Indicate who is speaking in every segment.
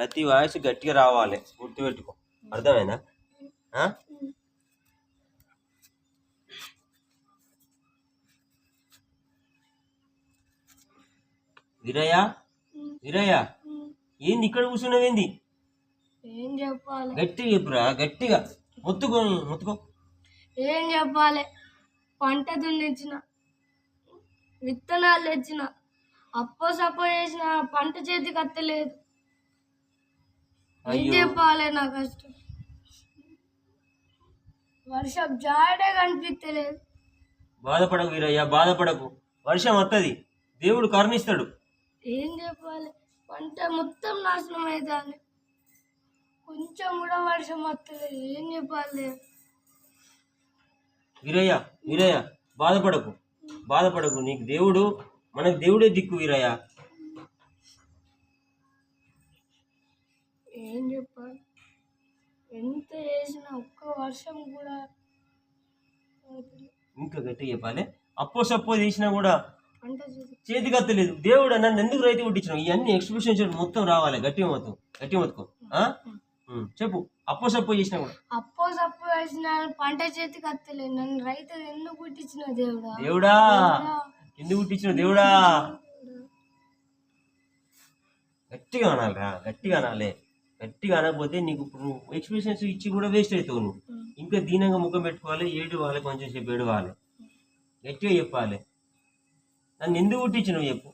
Speaker 1: ప్రతి వాయిస్ గట్టిగా రావాలి. గుర్తుపెట్టుకో. అర్థమైందా? ఆ? వీరయ్య వీరయ్య ఏంది ఇక్కడ కూర్చున్నావేంది
Speaker 2: ఏం చెప్పాలి?
Speaker 1: గట్టిగా చెప్పురా గట్టిగా. మొత్తుకో మొత్తుకో.
Speaker 2: ఏం చెప్పాలి? పంట దున్నించిన విత్తనాలు తెచ్చిన. అప్పో సప్పో చేసిన పంట చేతికి అత్తలేదు. చెప్పాలి నా కష్టం? వర్షం జాడే కనిపించలేదు
Speaker 1: బాధపడకు వీరయ్య బాధపడకు. వర్షం వస్తుంది దేవుడు కరుణిస్తాడు.
Speaker 2: ఏం చెప్పాలి? పంట మొత్తం నాశనం అవుతుంది కొంచెం కూడా వర్షం వస్తలేదు ఏం చెప్పాలి?
Speaker 1: వీరయ్య వీరయ్య బాధపడకు. బాధపడకు. నీకు దేవుడు మనకు దేవుడే దిక్కు వీరయ్య.
Speaker 2: ఏం చెప్పాలి? ఎంత చేసినా ఒక్క వర్షం కూడా.
Speaker 1: ఇంకా గట్టి చెప్పాలి. అప్పో సప్పో తీసినా కూడా
Speaker 2: పంట చేతి
Speaker 1: చేతికి అత్తలేదు. దేవుడు నన్ను ఎందుకు రైతు పుట్టించినావు ఇవన్నీ ఎక్స్ప్రెషన్ మొత్తం రావాలి. గట్టి మొత్తం గట్టి మొత్తుకో. ఆ? ఉం, చెప్పు. అప్పో సప్పో చేసినా కూడా.
Speaker 2: అప్పో సప్పో వేసిన పంట చేతికి అత్తలేదు. నన్ను రైతు ఎందుకు పుట్టించిన దేవుడా?
Speaker 1: దేవుడా? ఎందుకు పుట్టించిన దేవుడా? గట్టిగా అనాలిరా గట్టిగా అనాలి. గట్టిగా అనకపోతే నీకు ఇప్పుడు నువ్వు ఎక్స్ప్రెషన్స్ ఇచ్చి కూడా వేస్ట్ అవుతావు నువ్వు. ఇంకా దీనంగా ముఖం పెట్టుకోవాలి ఏడవాలి కొంచెం సేపు ఏడవాలి గట్టిగా చెప్పాలి. నన్ను ఎందుకు పుట్టించినావు చెప్పు.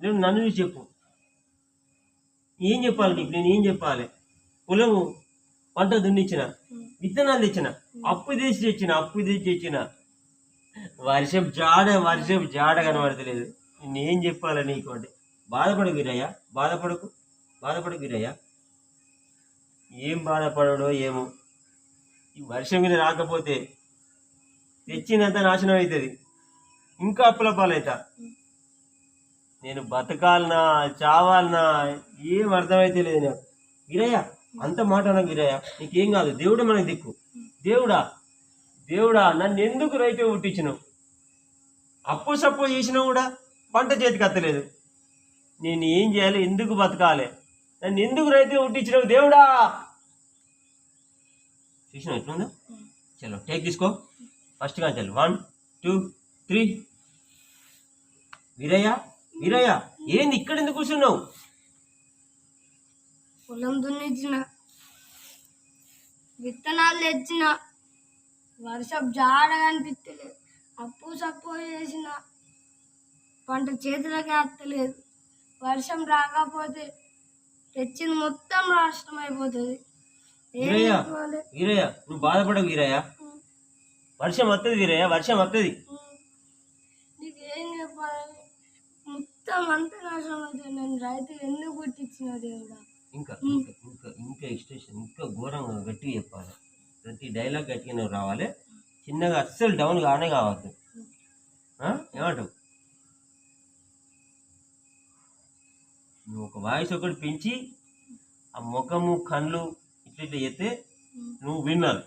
Speaker 1: నేను నన్ను చూసి చెప్పు. ఏం చెప్పాలి నీకు? నేను ఏం చెప్పాలి? పొలము పంట దున్నిచ్చిన విత్తనాలు తెచ్చిన అప్పు తెచ్చి తెచ్చిన అప్పు తెచ్చి తెచ్చిన. వర్షం జాడ వర్షం జాడ కనబడతలేదు. నేనేం చెప్పాలి నీకు అంటే బాధపడకు వీరయ్య బాధపడకు బాధపడకు వీరయ్య. ఏం బాధపడడో ఏమో. ఈ వర్షం మీద రాకపోతే తెచ్చినంత నాశనం అవుతుంది ఇంకా అప్పుల పాలవుతా నేను బతకాలనా చావాలనా ఏం అర్థమైతే లేదు నాకు. గిరయ్య అంత మాట నాకు గిరయ్య. నీకేం కాదు దేవుడు మనకు దిక్కు. దేవుడా దేవుడా నన్ను ఎందుకు రైతు పుట్టించినావు? అప్పు సప్పు చేసినా కూడా పంట చేతికి అత్తలేదు. నేను ఏం చేయాలి? ఎందుకు బతకాలి? నన్ను ఎందుకు రైతులు ఉట్టించినావు దేవుడా? చూసినావు ఎట్లుందా? చలో టేక్ తీసుకో. ఫస్ట్ కానీ చల్ one two three Veeraiah Veeraiah ఏంది ఇక్కడ ఎందుకు కూర్చున్నావు?
Speaker 2: పొలం దున్నించిన విత్తనాలు తెచ్చిన. వర్షం జాడ కనిపించలేదు అప్పు సప్పు చేసిన. పంట చేతిలోకి అత్తలేదు. వర్షం రాకపోతే తెచ్చింది మొత్తం నాశనం అయిపోతుంది.
Speaker 1: వీరయ్య వీరయ్య నువ్వు బాధపడకు వీరయ్య. వర్షం వస్తుంది వీరయ్య వర్షం వస్తుంది
Speaker 2: నీకు చెప్పాలి? మొత్తం అంత నాశనం అవుతుంది. నేను రైతు ఎందుకు పుట్టించిన దేవుడా?
Speaker 1: ఇంకా ఇంకా ఇంకా ఇంకా ఇంకా ఘోరంగా గట్టిగా చెప్పాలి. ప్రతి డైలాగ్ గట్టిగానే రావాలి. చిన్నగా అస్సలు డౌన్ కానే కావద్దు? ఏమంటావు? నువ్వు ఒక వాయిస్ ఒకటి పెంచి ఆ ముఖము కళ్ళు ఇట్లా ఇట్లా చేస్తే నువ్వు విన్నారు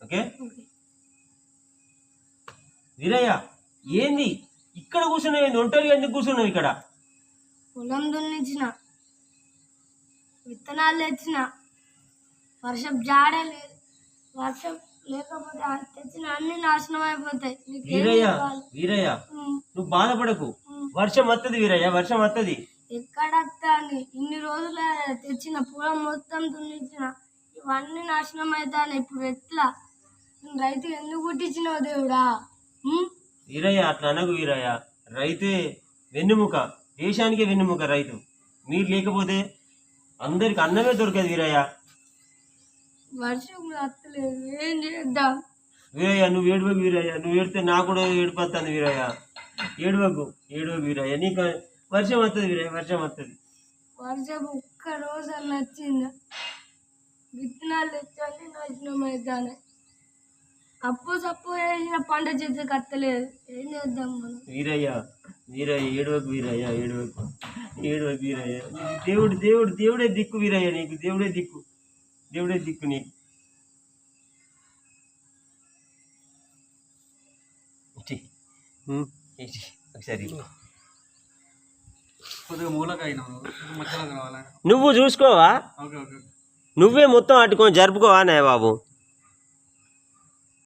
Speaker 1: ఓకే. వీరయ్య ఏంది? ఇక్కడ కూర్చున్నావు ఏంది? ఒంటరిగా ఎందుకు కూర్చున్నావు ఇక్కడ?
Speaker 2: పొలం దున్నించిన విత్తనాలు తెచ్చిన. వర్షం జాడే లేదు వర్షం లేకపోతే తెచ్చిన అన్ని నాశనం అయిపోతాయి.
Speaker 1: వీరయ్య? వీరయ్య నువ్వు బాధపడకు. వర్షం వస్తుంది వీరయ్య వర్షం వస్తుంది
Speaker 2: ఎక్కడ వస్తాను ఇన్ని రోజుల తెచ్చిన పొలం మొత్తం దున్నించిన ఇవన్నీ నాశనం అవుతాను ఇప్పుడు ఎట్లా? రైతు ఎందుకు పుట్టించినావు దేవుడా? ఉమ్?
Speaker 1: వీరయ్య అట్లా అనకు వీరయ్య. రైతే వెన్నుముక దేశానికే వెన్నుముక రైతు. మీరు లేకపోతే అందరికి అన్నమే దొరకదు వీరయ్య.
Speaker 2: వర్షం కూడా వస్తలేదు ఏం చేద్దాం?
Speaker 1: వీరయ్య నువ్వు ఏడువకు వీరయ్య. నువ్వు ఏడితే నాకు కూడా ఏడిపోతాను వీరయ్య. ఏడువకు ఏడువకు వీరయ్య నీకు వర్షం వస్తుంది వీరయ్య వర్షం వస్తుంది
Speaker 2: వర్షం ఒక్క రోజు అన్న వచ్చిందా విత్తనాలు తెచ్చాలి నాశనం అవుతాను అప్పు సప్పు వేసిన పంట చేతి కట్టలేదు ఏం చేద్దాం మనం?
Speaker 1: వీరయ్య వీరయ్య ఏడువకు వీరయ్య ఏడువకు ఏడువకు వీరయ్య. దేవుడు దేవుడు దేవుడే దిక్కు వీరయ్య నీకు. దేవుడే దిక్కు. దేవుడే దిక్కు నీకు. ఒకసారి నువ్వు? చూసుకోవా? నువ్వే మొత్తం అటుకొని జరుపుకోవా నే బాబు.